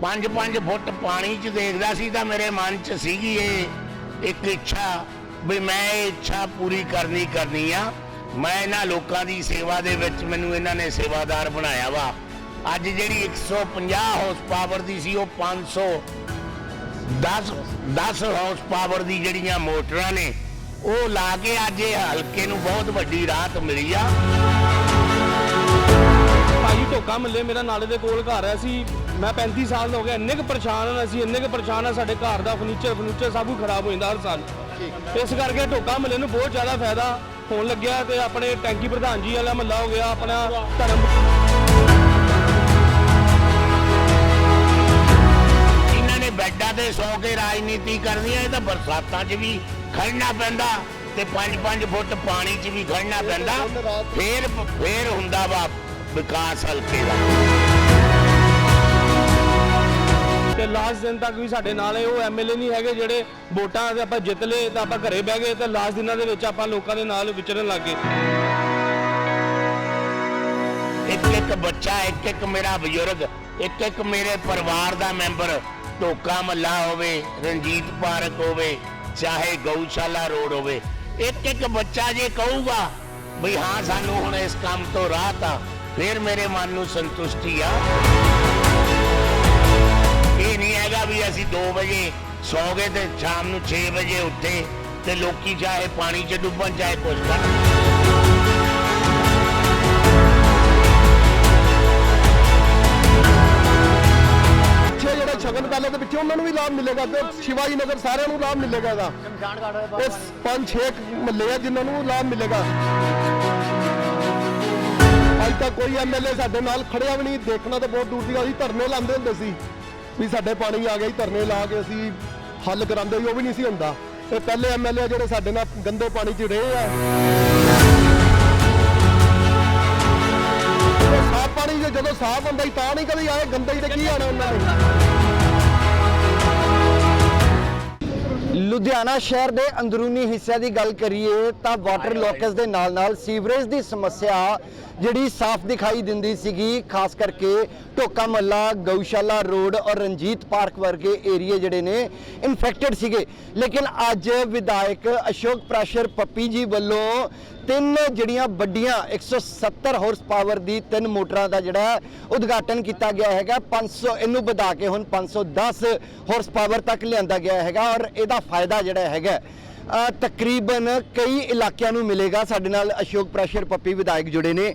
5-5 ਫੁੱਟ ਪਾਣੀ 'ਚ ਦੇਖਦਾ ਸੀ ਤਾਂ ਮੇਰੇ ਮਨ 'ਚ ਸੀਗੀ ਇਹ ਇੱਕ ਇੱਛਾ ਵੀ ਮੈਂ ਇਹ ਇੱਛਾ ਪੂਰੀ ਕਰਨੀ ਕਰਨੀ ਆ। ਮੈਂ ਇਹਨਾਂ ਲੋਕਾਂ ਦੀ ਸੇਵਾ ਦੇ ਵਿੱਚ ਮੈਨੂੰ ਇਹਨਾਂ ਨੇ ਸੇਵਾਦਾਰ ਬਣਾਇਆ ਵਾ। ਅੱਜ ਜਿਹੜੀ 150 ਹਾਰਸ ਪਾਵਰ ਦੀ ਸੀ, ਉਹ 500 10 10 ਹਾਰਸ ਪਾਵਰ ਦੀ ਜਿਹੜੀਆਂ ਮੋਟਰਾਂ ਨੇ, ਉਹ ਲਾ ਕੇ ਅੱਜ ਇਹ ਹਲਕੇ ਨੂੰ ਬਹੁਤ ਵੱਡੀ ਰਾਹਤ ਮਿਲੀ ਆ। ਭਾਜੀ ਢੋਕਾ ਮੱਲੇ ਮੇਰਾ ਨਾਲੇ ਦੇ ਕੋਲ ਘਰ ਹੈ ਸੀ। ਮੈਂ 35 ਸਾਲ ਦਾ ਹੋ ਗਿਆ ਇੰਨੇ ਕੁ ਪਰੇਸ਼ਾਨ ਹਾਂ ਅਸੀਂ ਇੰਨੇ ਕੁ ਪਰੇਸ਼ਾਨ ਹਾਂ ਸਾਡੇ ਘਰ ਦਾ ਫਰਨੀਚਰ ਫਰਨੀਚਰ ਸਭ ਕੁਝ ਖਰਾਬ ਹੋ ਜਾਂਦਾ ਹਰ ਸਾਲ। ਇਸ ਕਰਕੇ ਢੋਕਾ ਮੱਲੇ ਨੂੰ ਬਹੁਤ ਜ਼ਿਆਦਾ ਫਾਇਦਾ ਹੋਣ ਲੱਗਿਆ ਤੇ ਆਪਣੇ ਟੈਂਕੀ ਪ੍ਰਧਾਨ ਜੀ ਵਾਲਾ ਮੱਲਾ ਹੋ ਗਿਆ ਆਪਣਾ ਧਰਮ ਇਹਨਾਂ ਨੇ ਬੈੱਡਾਂ ਤੇ ਸੌ ਕੇ ਰਾਜਨੀਤੀ ਕਰਨੀ ਹੈ ਇਹ ਤਾਂ ਬਰਸਾਤਾਂ 'ਚ ਵੀ ਖੜਨਾ ਪੈਂਦਾ ਤੇ 5-5 ਫੁੱਟ ਪਾਣੀ 'ਚ ਵੀ ਖੜਨਾ ਪੈਂਦਾ। ਫੇਰ ਫੇਰ ਹੁੰਦਾ ਵਾ ਵਿਕਾਸ ਹਲਕੇ ਦਾ। ਤੇ ਲਾਸਟ ਦਿਨ ਤੱਕ ਵੀ ਸਾਡੇ ਨਾਲ ਇਹ ਉਹ ਐਮਐਲਏ ਨਹੀਂ ਹੈਗੇ ਜਿਹੜੇ ਵੋਟਾਂ ਤੇ ਆਪਾਂ ਜਿੱਤ ਲਏ ਤਾਂ ਆਪਾਂ ਘਰੇ ਬਹਿ ਗਏ ਤੇ ਲਾਸਟ ਦਿਨਾਂ ਦੇ ਵਿੱਚ ਆਪਾਂ ਲੋਕਾਂ ਦੇ ਨਾਲ ਵਿਚਰਨ ਲੱਗ ਗਏ। ਇੱਕ ਇੱਕ ਬੱਚਾ, ਇੱਕ ਇੱਕ ਮੇਰਾ ਬਜ਼ੁਰਗ, ਇੱਕ ਇੱਕ ਮੇਰੇ ਪਰਿਵਾਰ ਦਾ ਮੈਂਬਰ ਢੋਕਾ ਮੱਲਾ ਹੋਵੇ, ਰਣਜੀਤ ਪਾਰਕ ਹੋਵੇ, ਚਾਹੇ ਗਊਸ਼ਾਲਾ ਰੋਡ ਹੋਵੇ। ਇੱਕ ਇੱਕ ਬੱਚਾ ਜੇ ਕਹੂਗਾ ਵੀ ਹਾਂ, ਸਾਨੂੰ ਹੁਣ ਇਸ ਕੰਮ ਤੋਂ ਰਾਹਤ ਆ ਫਿਰ ਮੇਰੇ ਮਨ ਨੂੰ ਸੰਤੁਸ਼ਟੀ ਆ। ਹੈਗਾ ਵੀ ਅਸੀਂ 2 ਵਜੇ ਸੌ ਗਏ ਤੇ ਸ਼ਾਮ ਨੂੰ 6 ਵਜੇ ਉੱਠੇ ਤੇ ਲੋਕੀ ਚਾਹੇ ਪਾਣੀ 'ਚ ਡੁੱਬਣ, ਚਾਹੇ ਕੁਝ ਕਰਨ। ਪਿੱਛੇ ਜਿਹੜੇ ਦੇ ਪਿੱਛੇ ਉਹਨਾਂ ਨੂੰ ਵੀ ਲਾਭ ਮਿਲੇਗਾ ਤੇ ਸ਼ਿਵਾਜੀ ਨਗਰ ਸਾਰਿਆਂ ਨੂੰ ਲਾਭ ਮਿਲੇਗਾ ਇਹਦਾ। ਇਸ ਪੰਜ ਛੇ ਮਹੱਲੇ ਆ ਜਿਨ੍ਹਾਂ ਨੂੰ ਲਾਭ ਮਿਲੇਗਾ। ਅੱਜ ਤੱਕ ਕੋਈ ਐਮਐਲਏ ਸਾਡੇ ਨਾਲ ਖੜਿਆ ਵੀ ਨਹੀਂ, ਦੇਖਣਾ ਤਾਂ ਬਹੁਤ ਦੂਰ ਦੀ ਗੱਲ ਸੀ, ਧਰਨੇ ਲਾਉਂਦੇ ਹੁੰਦੇ ਸੀ। ਵੀ ਸਾਡੇ ਪਾਣੀ ਆ ਗਿਆ ਜੀ, ਧਰਨੇ ਲਾ ਕੇ ਅਸੀਂ ਹੱਲ ਕਰਾਉਂਦੇ ਸੀ ਉਹ ਵੀ ਨਹੀਂ ਸੀ ਹੁੰਦਾ। ਇਹ ਪਹਿਲੇ ਐਮਐਲਏ ਜਿਹੜੇ ਸਾਡੇ ਨਾਲ ਗੰਦੇ ਪਾਣੀ 'ਚ ਰਹੇ ਆ। ਸਾਫ਼ ਪਾਣੀ ਜੇ ਜਦੋਂ ਸਾਫ਼ ਹੁੰਦਾ ਹੀ ਤਾਂ ਨਹੀਂ ਕਦੇ ਆਏ ਗੰਦੇ ਹੀ ਤੇ ਕੀ ਆਣਾ ਉਹਨਾਂ ਨੇ? ਲੁਧਿਆਣਾ ਸ਼ਹਿਰ ਦੇ ਅੰਦਰੂਨੀ ਹਿੱਸਿਆਂ ਦੀ ਗੱਲ ਕਰੀਏ ਤਾਂ ਵਾਟਰ ਲੋਕਸ ਦੇ ਨਾਲ-ਨਾਲ ਸੀਵਰੇਜ ਦੀ ਸਮੱਸਿਆ ਜਿਹੜੀ ਸਾਫ਼ ਦਿਖਾਈ ਦਿੰਦੀ ਸੀਗੀ, ਖਾਸ ਕਰਕੇ ਢੋਕਾ ਮੱਲਾ, ਗਊਸ਼ਾਲਾ ਰੋਡ ਔਰ ਰਣਜੀਤ ਪਾਰਕ ਵਰਗੇ ਏਰੀਏ ਜਿਹੜੇ ਨੇ ਇਨਫੈਕਟਡ ਸੀਗੇ। ਲੇਕਿਨ ਅੱਜ ਵਿਧਾਇਕ ਅਸ਼ੋਕ ਪ੍ਰਾਸ਼ਰ ਪੱਪੀ ਜੀ ਵੱਲੋਂ ਤਿੰਨ ਜਿਹੜੀਆਂ ਵੱਡੀਆਂ 170 ਹਾਰਸ ਪਾਵਰ ਦੀ ਤਿੰਨ ਮੋਟਰਾਂ ਦਾ ਜਿਹੜਾ ਉਦਘਾਟਨ ਕੀਤਾ ਗਿਆ ਹੈਗਾ 500 ਇਹਨੂੰ ਵਧਾ ਕੇ ਹੁਣ 510 ਹਾਰਸ ਪਾਵਰ ਤੱਕ ਲਿਆਂਦਾ ਗਿਆ ਹੈਗਾ ਔਰ ਇਹਦਾ ਫਾਇਦਾ ਜਿਹੜਾ ਹੈਗਾ। ਤਕਰੀਬਨ ਕਈ ਇਲਾਕਿਆਂ ਨੂੰ ਮਿਲੇਗਾ। ਸਾਡੇ ਨਾਲ ਅਸ਼ੋਕ ਪ੍ਰੈਸ਼ਰ ਪੱਪੀ ਵਿਧਾਇਕ ਜੁੜੇ ਨੇ।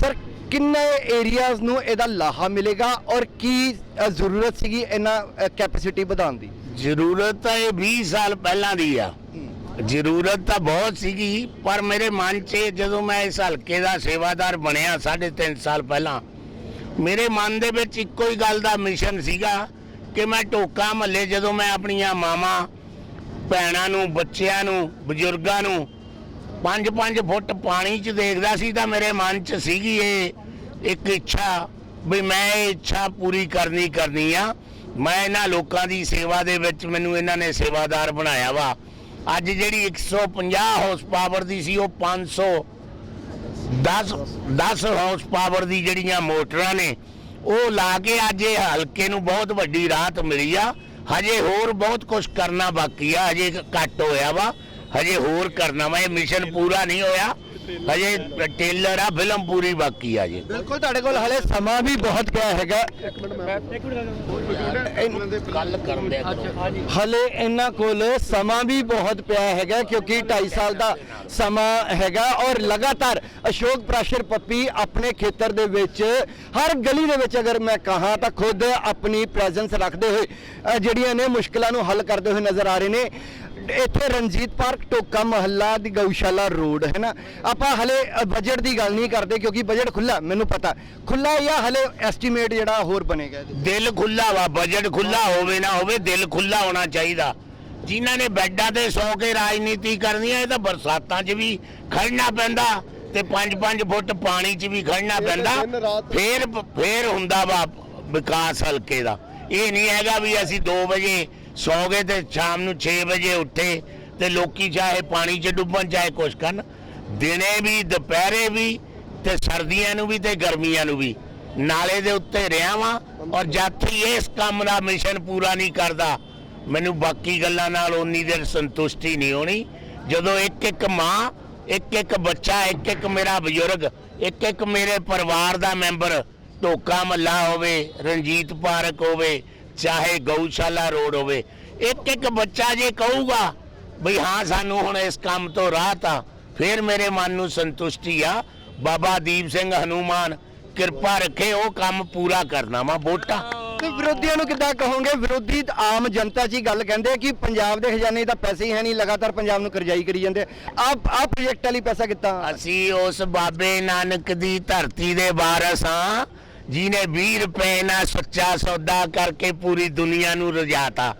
ਸਰ ਕਿੰਨੇ ਏਰੀਆਜ਼ ਨੂੰ ਇਹਦਾ ਲਾਹਾ ਮਿਲੇਗਾ ਔਰ ਕੀ ਜ਼ਰੂਰਤ ਸੀਗੀ ਇਹਨਾਂ ਕੈਪੈਸਿਟੀ ਵਧਾਉਣ ਦੀ? ਜ਼ਰੂਰਤ ਤਾਂ ਇਹ 20 ਸਾਲ ਪਹਿਲਾਂ ਦੀ ਆ। ਜ਼ਰੂਰਤ ਤਾਂ ਬਹੁਤ ਸੀਗੀ ਪਰ ਮੇਰੇ ਮਨ 'ਚ ਜਦੋਂ ਮੈਂ ਇਸ ਹਲਕੇ ਦਾ ਸੇਵਾਦਾਰ ਬਣਿਆ 3.5 ਸਾਲ ਪਹਿਲਾਂ ਮੇਰੇ ਮਨ ਦੇ ਵਿੱਚ ਇੱਕੋ ਹੀ ਗੱਲ ਦਾ ਮਿਸ਼ਨ ਸੀਗਾ ਕਿ ਮੈਂ ਢੋਕਾ ਮਹੱਲੇ ਜਦੋਂ ਮੈਂ ਆਪਣੀਆਂ ਮਾਵਾਂ ਭੈਣਾਂ ਨੂੰ, ਬੱਚਿਆਂ ਨੂੰ, ਬਜ਼ੁਰਗਾਂ ਨੂੰ 5-5 ਫੁੱਟ ਪਾਣੀ 'ਚ ਦੇਖਦਾ ਸੀ ਤਾਂ ਮੇਰੇ ਮਨ 'ਚ ਸੀਗੀ ਇਹ ਇੱਕ ਇੱਛਾ ਵੀ ਮੈਂ ਇਹ ਇੱਛਾ ਪੂਰੀ ਕਰਨੀ ਕਰਨੀ ਆ। ਮੈਂ ਇਹਨਾਂ ਲੋਕਾਂ ਦੀ ਸੇਵਾ ਦੇ ਵਿੱਚ ਮੈਨੂੰ ਇਹਨਾਂ ਨੇ ਸੇਵਾਦਾਰ ਬਣਾਇਆ ਵਾ। ਅੱਜ ਜਿਹੜੀ 150 ਹਾਰਸ ਪਾਵਰ ਦੀ ਸੀ, ਉਹ 500 10 10 ਹਾਰਸ ਪਾਵਰ ਦੀ ਜਿਹੜੀਆਂ ਮੋਟਰਾਂ ਨੇ, ਉਹ ਲਾ ਕੇ ਅੱਜ ਇਹ ਹਲਕੇ ਨੂੰ ਬਹੁਤ ਵੱਡੀ ਰਾਹਤ ਮਿਲੀ ਆ। ਹਜੇ ਹੋਰ ਬਹੁਤ ਕੁਝ ਕਰਨਾ ਬਾਕੀ ਆ, ਹਜੇ ਘੱਟ ਹੋਇਆ ਵਾ। ਹਜੇ ਹੋਰ ਕਰਨਾ ਵਾ, ਇਹ ਮਿਸ਼ਨ ਪੂਰਾ ਨਹੀਂ ਹੋਇਆ। ਹਜੇ ਟੇਲਰ। ਆ ਫਿਲਮ ਪੂਰੀ ਬਾਕੀ ਆ ਜੀ ਬਿਲਕੁਲ ਤੁਹਾਡੇ ਕੋਲ ਹਲੇ ਸਮਾਂ ਵੀ ਬਹੁਤ ਪਿਆ ਹੈਗਾ। ਗੱਲ ਕਰਨ ਦੇ ਹਲੇ ਇਹਨਾਂ ਕੋਲ ਸਮਾਂ ਵੀ ਬਹੁਤ ਪਿਆ ਹੈਗਾ ਕਿਉਂਕਿ 2.5 ਸਾਲ ਦਾ ਸਮਾਂ ਹੈਗਾ ਔਰ ਲਗਾਤਾਰ ਅਸ਼ੋਕ ਪ੍ਰਾਸ਼ਰ ਪੱਪੀ ਆਪਣੇ ਖੇਤਰ ਦੇ ਵਿੱਚ ਹਰ ਗਲੀ ਦੇ ਵਿੱਚ ਅਗਰ ਮੈਂ ਕਹਾਂ ਤਾਂ ਖੁਦ ਆਪਣੀ ਪ੍ਰੈਜ਼ੈਂਸ ਰੱਖਦੇ ਹੋਏ ਜਿਹੜੀਆਂ ਨੇ ਮੁਸ਼ਕਲਾਂ ਨੂੰ ਹੱਲ ਕਰਦੇ ਹੋਏ ਨਜ਼ਰ ਆ ਰਹੇ ਨੇ। ਇੱਥੇ ਰਣਜੀਤ ਪਾਰਕ ਟੋਕਾ ਮਹੱਲਾ ਦੀ ਗਊਸ਼ਾਲਾ ਰੋਡ ਹੈ ਨਾ। ਆਪਾਂ ਹਲੇ ਬਜਟ ਦੀ ਗੱਲ ਨਹੀਂ ਕਰਦੇ ਕਿਉਂਕਿ ਬਜਟ ਖੁੱਲਾ ਮੈਨੂੰ ਪਤਾ। ਖੁੱਲਾ ਜਾਂ ਹਲੇ ਐਸਟੀਮੇਟ ਜਿਹੜਾ ਹੋਰ ਬਣੇਗਾ ਇਹਦੇ ਦਿਲ ਖੁੱਲਾ ਵਾ ਬਜਟ ਖੁੱਲਾ ਹੋਵੇ ਨਾ ਹੋਵੇ ਦਿਲ ਖੁੱਲਾ ਹੋਣਾ ਚਾਹੀਦਾ। ਜਿਨ੍ਹਾਂ ਨੇ ਬੈੱਡਾਂ ਤੇ ਸੌ ਕੇ ਰਾਜਨੀਤੀ ਕਰਨੀ ਹੈ ਇਹ ਤਾਂ ਬਰਸਾਤਾਂ 'ਚ ਵੀ ਖੜਨਾ ਪੈਂਦਾ ਤੇ 5-5 ਫੁੱਟ ਪਾਣੀ 'ਚ ਵੀ ਖੜਨਾ ਪੈਂਦਾ। ਫੇਰ ਫੇਰ ਹੁੰਦਾ ਵਾ ਵਿਕਾਸ ਹਲਕੇ ਦਾ। ਇਹ ਨਹੀਂ ਹੈਗਾ ਵੀ ਅਸੀਂ 2 ਵਜੇ ਸੌ ਗਏ ਤੇ ਸ਼ਾਮ ਨੂੰ 6 ਵਜੇ ਉੱਠੇ ਤੇ ਲੋਕੀ ਚਾਹੇ ਪਾਣੀ 'ਚ ਡੁੱਬਣ, ਚਾਹੇ ਕੁਛ ਕਰਨ, ਦਿਨੇ ਵੀ, ਦੁਪਹਿਰੇ ਵੀ ਤੇ ਸਰਦੀਆਂ ਨੂੰ ਵੀ ਤੇ ਗਰਮੀਆਂ ਨੂੰ ਵੀ। ਨਾਲੇ ਦੇ ਉੱਤੇ ਰਿਹਾ ਵਾਂ ਔਰ ਜਾਤੀ ਇਸ ਕੰਮ ਦਾ ਮਿਸ਼ਨ ਪੂਰਾ ਨਹੀਂ ਕਰਦਾ। ਮੈਨੂੰ ਬਾਕੀ ਗੱਲਾਂ ਨਾਲ ਉਨੀ ਦੇਰ ਸੰਤੁਸ਼ਟੀ ਨਹੀਂ ਹੋਣੀ। ਜਦੋਂ ਇੱਕ ਇੱਕ ਮਾਂ, ਇੱਕ ਇੱਕ ਬੱਚਾ, ਇੱਕ ਇੱਕ ਮੇਰਾ ਬਜ਼ੁਰਗ, ਇੱਕ ਇੱਕ ਮੇਰੇ ਪਰਿਵਾਰ ਦਾ ਮੈਂਬਰ ਢੋਕਾ ਮੱਲਾ ਹੋਵੇ, ਰਣਜੀਤ ਪਾਰਕ ਹੋਵੇ ਚਾਹੇ ਗਊਸ਼ਾਲਾ ਰੋਡ ਹੋਵੇ ਇੱਕ ਇੱਕ ਬੱਚਾ ਜੇ ਕਹੂਗਾ ਬਈ ਹਾਂ ਸਾਨੂੰ ਹੁਣ ਇਸ ਕੰਮ ਤੋਂ ਰਾਹਤ ਆ ਫਿਰ ਮੇਰੇ ਮਨ ਨੂੰ ਸੰਤੁਸ਼ਟੀ ਆ। ਬਾਬਾ ਦੀਪ ਸਿੰਘ ਹਨੂਮਾਨ ਕਿਰਪਾ ਰੱਖੇ ਉਹ ਕੰਮ ਪੂਰਾ ਕਰਨਾ ਵਾ ਵੋਟਾਂ। ਤੇ ਵਿਰੋਧੀਆਂ ਨੂੰ ਕਿੱਦਾਂ ਕਹੋਗੇ? ਵਿਰੋਧੀ ਤਾਂ ਆਮ ਜਨਤਾ 'ਚ ਹੀ ਗੱਲ ਕਹਿੰਦੇ ਆ ਕਿ ਪੰਜਾਬ ਦੇ ਖਜ਼ਾਨੇ 'ਚ ਤਾਂ ਪੈਸੇ ਹੀ ਹੈ ਨਹੀਂ ਲਗਾਤਾਰ ਪੰਜਾਬ ਨੂੰ ਕਰਜ਼ਾਈ ਕਰੀ ਜਾਂਦੇ ਆਪ ਆ ਪ੍ਰੋਜੈਕਟ ਲਈ ਪੈਸਾ ਕਿੱਦਾਂ? ਅਸੀਂ ਉਸ ਬਾਬੇ ਨਾਨਕ ਦੀ ਧਰਤੀ ਦੇ ਵਾਰਸ ਹਾਂ। ਜਿਹਨੇ 20 ਰੁਪਏ ਨਾਲ ਸੱਚਾ ਸੌਦਾ ਕਰਕੇ ਪੂਰੀ ਦੁਨੀਆ ਨੂੰ ਰਜਾਤਾ।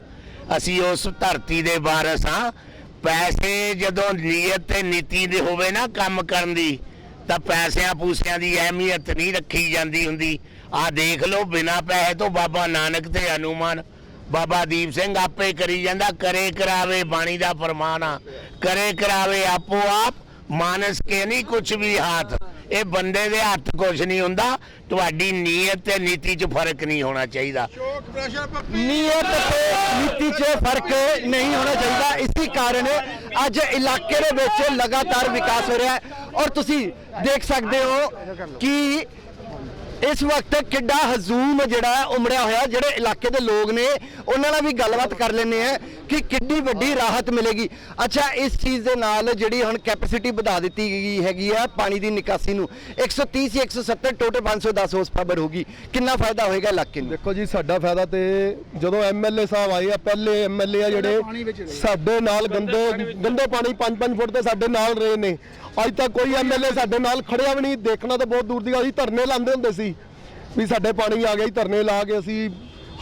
ਅਸੀਂ ਉਸ ਧਰਤੀ ਦੇ ਵਾਰਸ ਹਾਂ। ਪੈਸੇ ਜਦੋਂ ਨੀਅਤ ਤੇ ਨੀਤੀ ਦੇ ਹੋਵੇ ਨਾ ਕੰਮ ਕਰਨ ਦੀ, ਤਾਂ ਪੈਸਿਆਂ ਪੂਸਿਆਂ ਦੀ ਅਹਿਮੀਅਤ ਨਹੀਂ ਰੱਖੀ ਜਾਂਦੀ ਹੁੰਦੀ। ਆ ਦੇਖ ਲਓ, ਬਿਨਾ ਪੈਸੇ ਤੋਂ ਬਾਬਾ ਨਾਨਕ ਤੇ ਹਨੂਮਾਨ। ਬਾਬਾ ਦੀਪ ਸਿੰਘ ਆਪੇ ਕਰੀ ਜਾਂਦਾ, ਕਰੇ ਕਰਾਵੇ ਬਾਣੀ ਦਾ ਫਰਮਾਨ ਆ। ਕਰੇ ਕਰਾਵੇ ਆਪੋ ਆਪ ਮਾਨਸ ਕੇ ਨਹੀਂ ਕੁਝ ਵੀ ਹਾਥ। ਇਹ ਬੰਦੇ ਦੇ ਹੱਥ ਕੁਝ ਨਹੀਂ ਹੁੰਦਾ ਤੁਹਾਡੀ ਨੀਅਤ ਤੇ ਨੀਤੀ 'ਚ ਫ਼ਰਕ ਨਹੀਂ ਹੋਣਾ ਚਾਹੀਦਾ। ਨੀਅਤ ਤੇ ਨੀਤੀ 'ਚ ਫ਼ਰਕ ਨਹੀਂ ਹੋਣਾ ਚਾਹੀਦਾ। ਇਸੇ ਕਾਰਨ ਅੱਜ ਇਲਾਕੇ ਦੇ ਵਿੱਚ ਲਗਾਤਾਰ ਵਿਕਾਸ ਹੋ ਰਿਹਾ ਹੈ। ਔਰ ਤੁਸੀਂ ਦੇਖ ਸਕਦੇ ਹੋ ਕਿ ਇਸ ਵਕਤ ਕਿੱਡਾ ਹਜ਼ੂਮ ਜਿਹੜਾ ਉਮੜਿਆ ਹੋਇਆ ਜਿਹੜੇ ਇਲਾਕੇ ਦੇ ਲੋਕ ਨੇ ਉਹਨਾਂ ਨਾਲ ਵੀ ਗੱਲਬਾਤ ਕਰ ਲੈਂਦੇ ਆ ਕਿ ਕਿੰਨੀ ਵੱਡੀ ਰਾਹਤ ਮਿਲੇਗੀ। ਅੱਛਾ ਇਸ ਚੀਜ਼ ਦੇ ਨਾਲ ਜਿਹੜੀ ਹੁਣ ਕੈਪੈਸਿਟੀ ਵਧਾ ਦਿੱਤੀ ਗਈ ਹੈਗੀ ਆ ਪਾਣੀ ਦੀ ਨਿਕਾਸੀ ਨੂੰ। 130 ਸੀ 170 ਟੋਟਲ 510 ਹਾਰਸ ਪਾਵਰ ਹੋਗੀ ਕਿੰਨਾ ਫਾਇਦਾ ਹੋਏਗਾ ਇਲਾਕੇ ਨੂੰ? ਦੇਖੋ ਜੀ ਸਾਡਾ ਫਾਇਦਾ ਤੇ ਜਦੋਂ ਐਮਐਲਏ ਸਾਹਿਬ ਆਏ ਆ ਪਹਿਲੇ ਐਮਐਲਏ ਆ ਜਿਹੜੇ ਸਾਡੇ ਨਾਲ ਗੰਦੇ ਗੰਦੇ ਪਾਣੀ 5-5 ਫੁੱਟ ਤੇ ਸਾਡੇ ਨਾਲ ਰਹੇ ਨੇ। ਅੱਜ ਤੱਕ ਕੋਈ ਐਮਐਲਏ ਸਾਡੇ ਨਾਲ ਖੜਿਆ ਵੀ ਨਹੀਂ ਦੇਖਣਾ ਤਾਂ ਬਹੁਤ ਦੂਰ ਦੀ ਗੱਲ ਸੀ ਧਰਨੇ ਲਾਉਂਦੇ ਹੁੰਦੇ ਸੀ ਵੀ ਸਾਡੇ ਪਾਣੀ ਆ ਗਿਆ ਜੀ ਧਰਨੇ ਲਾ ਕੇ ਅਸੀਂ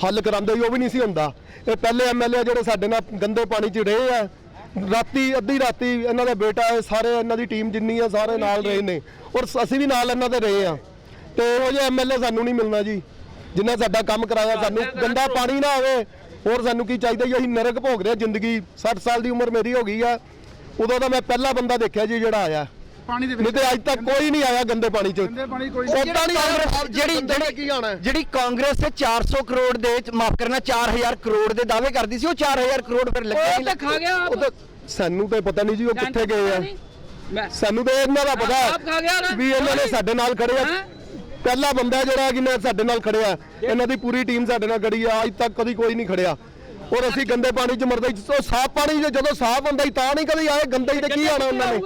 ਹੱਲ ਕਰਾਉਂਦੇ ਉਹ ਵੀ ਨਹੀਂ ਸੀ ਹੁੰਦਾ। ਇਹ ਪਹਿਲੇ ਐਮਐਲਏ ਜਿਹੜੇ ਸਾਡੇ ਨਾਲ ਗੰਦੇ ਪਾਣੀ 'ਚ ਰਹੇ ਆ ਰਾਤੀ ਅੱਧੀ ਰਾਤੀ ਇਹਨਾਂ ਦਾ ਬੇਟਾ ਸਾਰੇ ਇਹਨਾਂ ਦੀ ਟੀਮ ਜਿੰਨੀ ਆ ਸਾਰੇ ਨਾਲ ਰਹੇ ਨੇ। ਔਰ ਅਸੀਂ ਵੀ ਨਾਲ ਇਹਨਾਂ ਦੇ ਰਹੇ ਆ। ਤੇ ਉਹ ਜੇ ਐਮਐਲਏ ਸਾਨੂੰ ਨਹੀਂ ਮਿਲਣਾ ਜੀ। ਜਿੰਨਾ ਸਾਡਾ ਕੰਮ ਕਰਾਇਆ ਸਾਨੂੰ ਗੰਦਾ ਪਾਣੀ ਨਾ ਆਵੇ ਹੋਰ ਸਾਨੂੰ ਕੀ ਚਾਹੀਦਾ ਜੀ ਅਸੀਂ ਨਰਕ ਭੋਗ ਰਹੇ ਜ਼ਿੰਦਗੀ 60 ਸਾਲ ਦੀ ਉਮਰ ਮੇਰੀ ਹੋ ਗਈ ਆ। ਉਦੋਂ ਤਾਂ ਮੈਂ ਪਹਿਲਾ ਬੰਦਾ ਦੇਖਿਆ ਜੀ ਜਿਹੜਾ ਆਇਆ। ਪਾਣੀ ਦੇ ਨਹੀਂ ਤੇ ਅੱਜ ਤੱਕ ਕੋਈ ਨਹੀਂ ਆਇਆ ਗੰਦੇ ਪਾਣੀ 'ਚ। ਗੰਦੇ ਪਾਣੀ ਕੋਈ ਉਦਾਂ ਨਹੀਂ। ਕਾਂਗਰਸ ਜਿਹੜੀ ਕੀ ਆਣਾ ਜਿਹੜੀ ਜਿਹੜੀ ਕਾਂਗਰਸ 400 ਕਰੋੜ ਦੇ ਮਾਫ ਕਰਨਾ 4000 ਕਰੋੜ ਦੇ ਦਾਅਵੇ ਕਰਦੀ ਸੀ ਉਹ 4000 ਕਰੋੜ ਫਿਰ ਲੱਗੇ ਉਹ ਤਾਂ ਖਾ ਗਿਆ ਉਹ ਤਾਂ ਸਾਨੂੰ ਤਾਂ ਪਤਾ ਨਹੀਂ ਜੀ ਉਹ ਕਿੱਥੇ ਗਏ ਆ। ਮੈਂ ਸਾਨੂੰ ਤਾਂ ਇਹਨਾਂ ਦਾ ਪਤਾ ਆਪ ਖਾ ਗਿਆ ਨਾ। ਵੀ ਇਹਨਾਂ ਨੇ ਸਾਡੇ ਨਾਲ ਖੜੇ ਆ? ਪਹਿਲਾ ਬੰਦਾ ਜਿਹੜਾ ਜਿਹਨੇ ਸਾਡੇ ਨਾਲ ਖੜਿਆ। ਇਹਨਾਂ ਦੀ ਪੂਰੀ ਟੀਮ ਸਾਡੇ ਨਾਲ ਖੜੀ ਆ। ਅੱਜ ਤੱਕ ਕਦੀ ਕੋਈ ਨਹੀਂ ਖੜਿਆ। ਔਰ ਅਸੀਂ ਗੰਦੇ ਪਾਣੀ 'ਚ ਮਰਦੇ ਸੀ। ਉਹ ਸਾਫ਼ ਪਾਣੀ 'ਚ ਜਦੋਂ ਸਾਫ਼ ਹੁੰਦਾ ਸੀ ਤਾਂ ਨਹੀਂ ਕਦੀ ਆਏ ਗੰਦੇ 'ਚ ਤੇ ਕੀ ਆਣਾ ਉਹਨਾਂ ਨੇ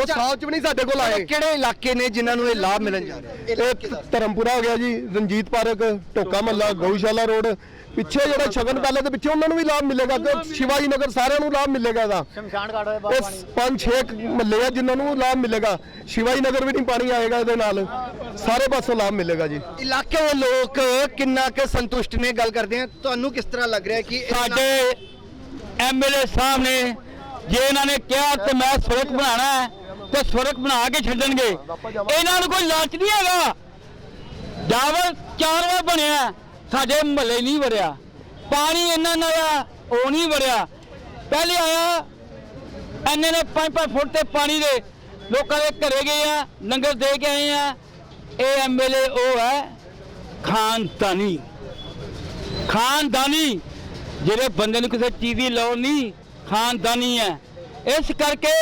ਉਹ ਸਾਫ਼ 'ਚ ਵੀ ਨਹੀਂ ਸਾਡੇ ਕੋਲ ਆਏ। ਕਿਹੜੇ ਇਲਾਕੇ ਨੇ ਜਿਨ੍ਹਾਂ ਨੂੰ ਇਹ ਲਾਭ ਮਿਲਣ ਜਾ ਰਿਹਾ? ਇਹ ਧਰਮਪੁਰਾ ਹੋ ਗਿਆ ਜੀ ਰਣਜੀਤ ਪਾਰਕ ਢੋਕਾ ਮੱਲਾ ਗਊਸ਼ਾਲਾ ਰੋਡ। ਪਿੱਛੇ ਜਿਹੜਾ ਸ਼ਗਨ ਪਹਿਲੇ ਦੇ ਪਿੱਛੇ ਉਹਨਾਂ ਨੂੰ ਵੀ ਲਾਭ ਮਿਲੇਗਾ ਤੇ ਸ਼ਿਵਾਜੀ ਨਗਰ ਸਾਰਿਆਂ ਨੂੰ ਲਾਭ ਮਿਲੇਗਾ ਇਹਦਾ। ਸ਼ਮਸ਼ਾਨ ਘਾਟ ਹੋਇਆ ਬਾਬਾ ਇਸ ਪੰਜ ਛੇ ਕੁ ਮਹੱਲੇ ਆ ਜਿਨ੍ਹਾਂ ਨੂੰ ਲਾਭ ਮਿਲੇਗਾ। ਸ਼ਿਵਾਜੀ ਨਗਰ ਵੀ ਨਹੀਂ ਪਾਣੀ ਆਏਗਾ ਇਹਦੇ ਨਾਲ। ਸਾਰੇ ਪਾਸੋਂ ਲਾਭ ਮਿਲੇਗਾ ਜੀ। ਇਲਾਕੇ ਦੇ ਲੋਕ ਕਿੰਨਾ ਕੁ ਸੰਤੁਸ਼ਟ ਨੇ? ਗੱਲ ਕਰਦੇ ਆ ਤੁਹਾਨੂੰ ਕਿਸ ਤਰ੍ਹਾਂ ਲੱਗ ਰਿਹਾ ਕਿ ਸਾਡੇ ਐਮਐਲਏ ਸਾਹਿਬ ਨੇ ਜੇ ਇਹਨਾਂ ਨੇ ਕਿਹਾ ਕਿ ਮੈਂ ਸੜਕ ਬਣਾਉਣਾ ਹੈ ਤੇ ਸੜਕ ਬਣਾ ਕੇ ਛੱਡਣਗੇ। ਇਹਨਾਂ ਨੂੰ ਕੋਈ ਲਾਲਚ ਨਹੀਂ ਹੈਗਾ। ਡਾਵਰ ਚਾਰ ਵਾਰ ਬਣਿਆ, ਸਾਡੇ ਮਹੱਲੇ ਨਹੀਂ ਵੜਿਆ। ਪਾਣੀ ਇੰਨਾ ਨਇਆ ਉਹ ਨਹੀਂ ਵੜਿਆ। ਪਹਿਲੇ ਆਇਆ ਐਨੇ ਨੇ 5-5 ਫੁੱਟ ਤੇ ਪਾਣੀ ਦੇ। ਲੋਕਾਂ ਦੇ ਘਰੇ ਗਏ ਆ, ਲੰਗਰ ਦੇ ਕੇ ਆਏ ਆ। ਇਹ ਐਮਐਲਏ ਉਹ ਹੈ, ਖਾਨਦਾਨੀ। ਖਾਨਦਾਨੀ, ਜਿਹੜੇ ਬੰਦੇ ਨੂੰ ਕਿਸੇ ਚੀਜ਼ ਦੀ ਲੋੜ ਨਹੀਂ, ਖਾਨਦਾਨੀ ਹੈ। ਇਸ ਕਰਕੇ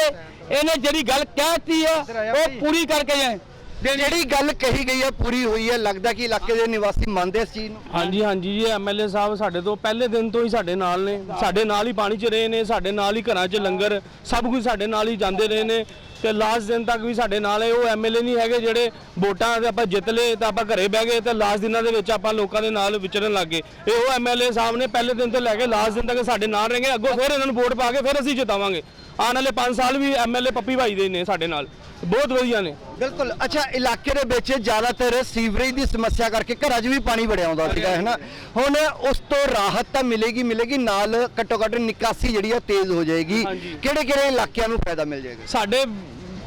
ਇਹਨੇ ਜਿਹੜੀ ਗੱਲ ਕਹਿਤੀ ਆ ਉਹ ਪੂਰੀ ਕਰਕੇ ਜਾਏ ਜਿਹੜੀ ਗੱਲ ਕਹੀ ਗਈ ਹੈ ਪੂਰੀ ਹੋਈ ਹੈ ਲੱਗਦਾ ਕਿ ਇਲਾਕੇ ਦੇ ਨਿਵਾਸੀ ਮੰਨਦੇ ਇਸ ਚੀਜ਼ ਨੂੰ। ਹਾਂਜੀ ਹਾਂਜੀ ਜੀ ਐਮਐਲਏ ਸਾਹਿਬ ਸਾਡੇ ਤੋਂ ਪਹਿਲੇ ਦਿਨ ਤੋਂ ਹੀ ਸਾਡੇ ਨਾਲ ਨੇ। ਸਾਡੇ ਨਾਲ ਹੀ ਪਾਣੀ 'ਚ ਰਹੇ ਨੇ ਸਾਡੇ ਨਾਲ ਹੀ ਘਰਾਂ 'ਚ ਲੰਗਰ ਸਭ ਕੁਝ ਸਾਡੇ ਨਾਲ ਹੀ ਜਾਂਦੇ ਰਹੇ ਨੇ। ਤੇ ਲਾਸਟ ਦਿਨ ਤੱਕ ਵੀ ਸਾਡੇ ਨਾਲ ਹੈ ਉਹ ਐਮਐਲਏ ਨਹੀਂ ਹੈਗੇ ਜਿਹੜੇ ਵੋਟਾਂ ਤੇ ਆਪਾਂ ਜਿੱਤ ਲਏ ਤਾਂ ਆਪਾਂ ਘਰੇ ਬਹਿ ਗਏ ਤੇ ਲਾਸਟ ਦਿਨਾਂ ਦੇ ਵਿੱਚ ਆਪਾਂ ਲੋਕਾਂ ਦੇ ਨਾਲ ਵਿਚਰਨ ਲੱਗ ਗਏ। ਇਹ ਉਹ ਐਮਐਲਏ ਸਾਹਿਬ ਨੇ ਪਹਿਲੇ ਦਿਨ ਤੋਂ ਲੈ ਕੇ ਲਾਸਟ ਦਿਨ ਤੱਕ ਸਾਡੇ ਨਾਲ ਰਹਿਣਗੇ ਅੱਗੋਂ ਫਿਰ ਇਹਨਾਂ ਨੂੰ ਵੋਟ ਪਾ ਕੇ ਫਿਰ ਅਸੀਂ ਜਿਤਾਵਾਂਗੇ। ਆਉਣ ਵਾਲੇ 5 ਸਾਲ ਵੀ ਐਮਐਲਏ ਪੱਪੀ ਭਾਈ ਦੇ ਨੇ ਸਾਡੇ ਨਾਲ। ਬਹੁਤ ਵਧੀਆ ਨੇ। ਬਿਲਕੁਲ। ਅੱਛਾ ਇਲਾਕੇ ਦੇ ਵਿੱਚ ਜ਼ਿਆਦਾਤਰ ਸੀਵਰੇਜ ਦੀ ਸਮੱਸਿਆ ਕਰਕੇ ਘਰਾਂ 'ਚ ਵੀ ਪਾਣੀ ਵੜਿਆ ਆਉਂਦਾ ਸੀਗਾ ਹੈ ਨਾ? ਹੁਣ ਉਸ ਤੋਂ ਰਾਹਤ ਤਾਂ ਮਿਲੇਗੀ ਮਿਲੇਗੀ ਨਾਲ ਘੱਟੋ ਘੱਟ ਨਿਕਾਸੀ ਜਿਹੜੀ ਆ ਤੇਜ਼ ਹੋ ਜਾਏਗੀ। ਕਿਹੜੇ ਕਿਹੜੇ ਇਲਾਕਿਆਂ ਨੂੰ ਫਾਇਦਾ ਮਿਲ ਜਾਏਗਾ? ਸਾਡੇ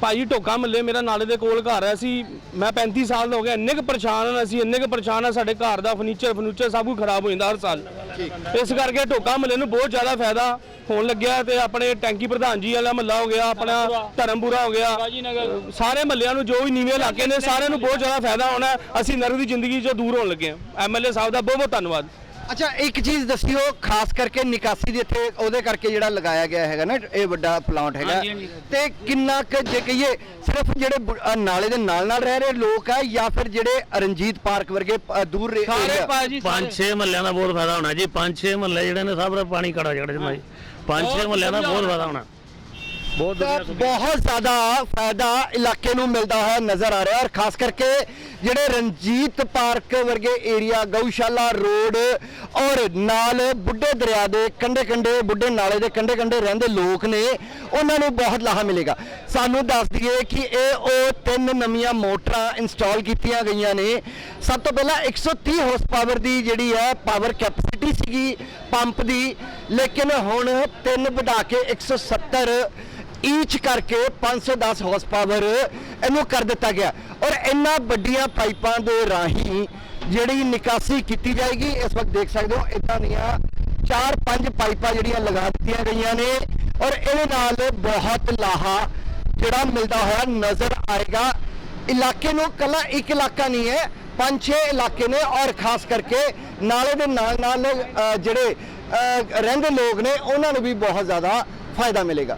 ਭਾਈ ਢੋਕਾ ਮੱਲੇ ਮੇਰਾ ਨਾਲੇ ਦੇ ਕੋਲ ਘਰ ਹੈ। ਅਸੀਂ ਮੈਂ 35 ਸਾਲ ਦਾ ਹੋ ਗਿਆ ਇੰਨੇ ਕੁ ਪਰੇਸ਼ਾਨ ਹਾਂ ਅਸੀਂ ਇੰਨੇ ਕੁ ਪਰੇਸ਼ਾਨ ਹਾਂ ਸਾਡੇ ਘਰ ਦਾ ਫਰਨੀਚਰ ਫਰਨੀਚਰ ਸਭ ਕੁਝ ਖਰਾਬ ਹੋ ਜਾਂਦਾ ਹਰ ਸਾਲ। ਇਸ ਕਰਕੇ ਢੋਕਾ ਮੱਲੇ ਨੂੰ ਬਹੁਤ ਜ਼ਿਆਦਾ ਫਾਇਦਾ ਹੋਣ ਲੱਗਿਆ ਤੇ ਆਪਣੇ ਟੈਂਕੀ ਪ੍ਰਧਾਨ ਜੀ ਵਾਲਾ ਮਹੱਲਾ ਹੋ ਗਿਆ ਆਪਣਾ ਧਰਮਪੁਰਾ ਹੋ ਗਿਆ। ਸਾਰੇ ਮਹੱਲਿਆਂ ਨੂੰ ਜੋ ਵੀ ਨੀਵੇਂ ਇਲਾਕੇ ਨੇ ਸਾਰਿਆਂ ਨੂੰ ਬਹੁਤ ਜ਼ਿਆਦਾ ਫਾਇਦਾ ਹੋਣਾ। ਅਸੀਂ ਨਰਕ ਦੀ ਜ਼ਿੰਦਗੀ ਚੋਂ ਦੂਰ ਹੋਣ ਲੱਗੇ ਹਾਂ। ਐਮਐਲਏ ਸਾਹਿਬ ਦਾ ਬਹੁਤ ਬਹੁਤ ਧੰਨਵਾਦ। ਅੱਛਾ ਇੱਕ ਚੀਜ਼ ਦੱਸਿਓ ਖਾਸ ਕਰਕੇ ਨਿਕਾਸੀ ਦੇ ਇੱਥੇ ਉਹਦੇ ਕਰਕੇ ਜਿਹੜਾ ਲਗਾਇਆ ਗਿਆ ਹੈਗਾ ਨਾ ਇਹ ਵੱਡਾ ਪਲਾਂਟ ਹੈਗਾ। ਹਾਂਜੀ, ਹਾਂਜੀ। ਤੇ ਕਿੰਨਾ ਕੁ ਜੇ ਕਹੀਏ ਸਿਰਫ ਜਿਹੜੇ ਬੁ- ਅ, ਨਾਲੇ ਦੇ ਨਾਲ ਨਾਲ ਰਹਿ ਰਹੇ ਲੋਕ ਆ ਜਾਂ ਫਿਰ ਜਿਹੜੇ ਰਣਜੀਤ ਪਾਰਕ ਵਰਗੇ ਅ, ਦੂਰ ਰੇ- ਸਾਰੇ area- ਭਾਜੀ ਪੰਜ ਛੇ ਮਹੱਲਿਆਂ ਦਾ ਬਹੁਤ ਫਾਇਦਾ ਹੋਣਾ ਜੀ ਪੰਜ ਛੇ ਮਹੱਲੇ ਜਿਹੜੇ ਨੇ ਸਭ ਦਾ ਪਾਣੀ ਕੜਾ ਜੜ ਜਮਾ ਜੀ ਪੰਜ ਛੇ ਮਹੱਲਿਆਂ ਦਾ ਬਹੁਤ ਫਾਇਦਾ ਹੋਣਾ। ਬਹੁਤ। ਬਹੁਤ ਜ਼ਿਆਦਾ ਫਾਇਦਾ ਇਲਾਕੇ ਨੂੰ ਮਿਲਦਾ ਹੋਇਆ ਨਜ਼ਰ ਆ ਰਿਹਾ ਔਰ ਖਾਸ ਕਰਕੇ ਜਿਹੜੇ ਰਣਜੀਤ ਪਾਰਕ ਵਰਗੇ ਏਰੀਆ ਗਊਸ਼ਾਲਾ ਰੋਡ ਔਰ ਨਾਲ ਬੁੱਢੇ ਦਰਿਆ ਦੇ ਕੰਢੇ ਕੰਢੇ ਬੁੱਢੇ ਨਾਲੇ ਦੇ ਕੰਢੇ ਕੰਢੇ ਰਹਿੰਦੇ ਲੋਕ ਨੇ ਉਹਨਾਂ ਨੂੰ ਬਹੁਤ ਲਾਹਾ ਮਿਲੇਗਾ। ਸਾਨੂੰ ਦੱਸ ਦਈਏ ਕਿ ਇਹ ਉਹ ਤਿੰਨ ਨਵੀਆਂ ਮੋਟਰਾਂ ਇੰਸਟਾਲ ਕੀਤੀਆਂ ਗਈਆਂ ਨੇ। ਸਭ ਤੋਂ ਪਹਿਲਾਂ 130 ਹਾਰਸ ਪਾਵਰ ਦੀ ਜਿਹੜੀ ਹੈ ਪਾਵਰ ਕੈਪੈਸਿਟੀ ਸੀਗੀ ਪੰਪ ਦੀ। ਲੇਕਿਨ ਹੁਣ ਤਿੰਨ ਵਧਾ ਕੇ 170 ਈਚ ਕਰਕੇ 510 ਹਾਰਸ ਪਾਵਰ ਇਹਨੂੰ ਕਰ ਦਿੱਤਾ ਗਿਆ। ਔਰ ਇੰਨਾ ਵੱਡੀਆਂ ਪਾਈਪਾਂ ਦੇ ਰਾਹੀਂ ਜਿਹੜੀ ਨਿਕਾਸੀ ਕੀਤੀ ਜਾਏਗੀ, ਇਸ ਵਕਤ ਦੇਖ ਸਕਦੇ ਹੋ ਇਦਾਂ ਦੀਆਂ ਚਾਰ ਪੰਜ ਪਾਈਪਾਂ ਜਿਹੜੀਆਂ ਲਗਾ ਦਿੱਤੀਆਂ ਗਈਆਂ ਨੇ। ਔਰ ਇਹਦੇ ਨਾਲ ਬਹੁਤ ਲਾਹਾ ਜਿਹੜਾ ਮਿਲਦਾ ਹੋਇਆ ਨਜ਼ਰ ਆਏਗਾ। ਇਲਾਕੇ ਨੂੰ ਕੱਲਾ ਇੱਕ ਇਲਾਕਾ ਨਹੀਂ ਹੈ ਪੰਜ ਛੇ ਇਲਾਕੇ ਨੇ ਔਰ ਖਾਸ ਕਰਕੇ ਨਾਲੇ ਦੇ ਨਾਲ ਨਾਲ ਜਿਹੜੇ ਰਹਿੰਦੇ ਲੋਕ ਨੇ, ਉਹਨਾਂ ਨੂੰ ਵੀ ਬਹੁਤ ਜ਼ਿਆਦਾ ਫਾਇਦਾ ਮਿਲੇਗਾ।